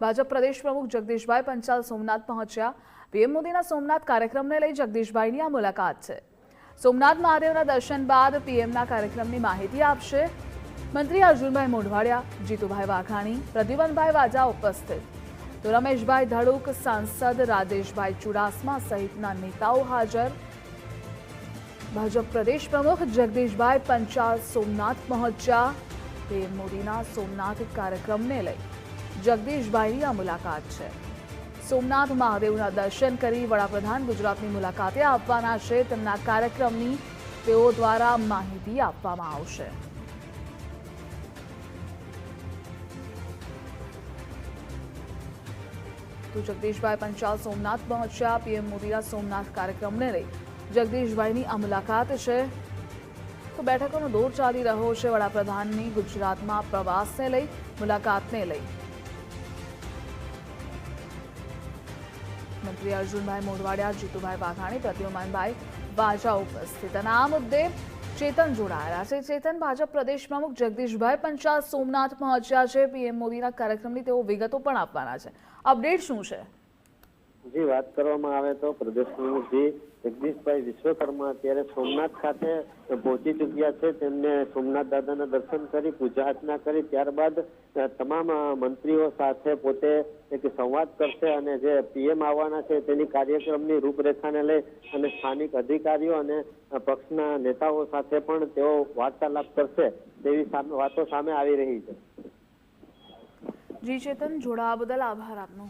ભાજપ પ્રદેશ પ્રમુખ જગદીશભાઈ પંચાલ સોમનાથ પહોંચ્યા. પીએમ મોદીના સોમનાથ કાર્યક્રમને લઈ જગદીશભાઈની આ મુલાકાત છે. સોમનાથ મહાદેવના દર્શન બાદ પીએમના કાર્યક્રમની માહિતી આપશે. મંત્રી અર્જુનભાઈ મોઢવાડિયા, જીતુભાઈ વાઘાણી, પ્રદ્યુમનભાઈ વાજા ઉપસ્થિત. તો રમેશભાઈ ધડુક, સાંસદ રાજેશભાઈ ચુડાસમા સહિતના નેતાઓ હાજર. ભાજપ પ્રદેશ પ્રમુખ જગદીશભાઈ પંચાલ સોમનાથ પહોંચ્યા. પીએમ મોદીના સોમનાથ કાર્યક્રમને લઈ. જગદીશભાઈની આ મુલાકાત છે. સોમનાથ મહાદેવના દર્શન કરી વડાપ્રધાન ગુજરાતની મુલાકાતે આવવાના છે. તેમના કાર્યક્રમની તેઓ દ્વારા માહિતી આપવામાં આવશે. તો જગદીશભાઈ પંચાલ સોમનાથ પહોંચ્યા. પીએમ મોદીના સોમનાથ કાર્યક્રમને લઈ જગદીશભાઈની આ મુલાકાત છે. તો બેઠકોનો દોર ચાલી રહ્યો છે વડાપ્રધાનની ગુજરાતમાં પ્રવાસને લઈ, મુલાકાતને લઈ. મંત્રી અર્જુનભાઈ મોઢવાડિયા, જીતુભાઈ વાઘાણી, પ્રદ્યુમનભાઈ વાજા ઉપસ્થિત. અને આ મુદ્દે ચેતન જોડાયેલા છે. ચેતન, ભાજપ પ્રદેશ પ્રમુખ જગદીશભાઈ પંચાલ, સોમનાથ પહોંચ્યા છે. પીએમ મોદીના કાર્યક્રમની તેઓ વિગતો પણ આપવાના છે. અપડેટ શું છે? જી વાત કરવામાં આવે તો પ્રદેશ જગદીશભાઈ વિશ્વકર્મા અત્યારે સોમનાથ ખાતે પહોંચી ચૂક્યા છે. તેમને સોમનાથ દાદાના દર્શન કરી, પૂજા અર્ચના કરી, ત્યારબાદ તમામ મંત્રીઓ સાથે પોતે એક સંવાદ કરશે અને જે પીએમ આવવાના છે તેની કાર્યક્રમની રૂપરેખાને લઈ અને સ્થાનિક અધિકારીઓ અને પક્ષના નેતાઓ સાથે પણ તેઓ વાર્તાલાપ કરશે તેવી વાતો સામે આવી રહી છે. જી, ચેતન, જોડાવા બદલ આભાર આપનો.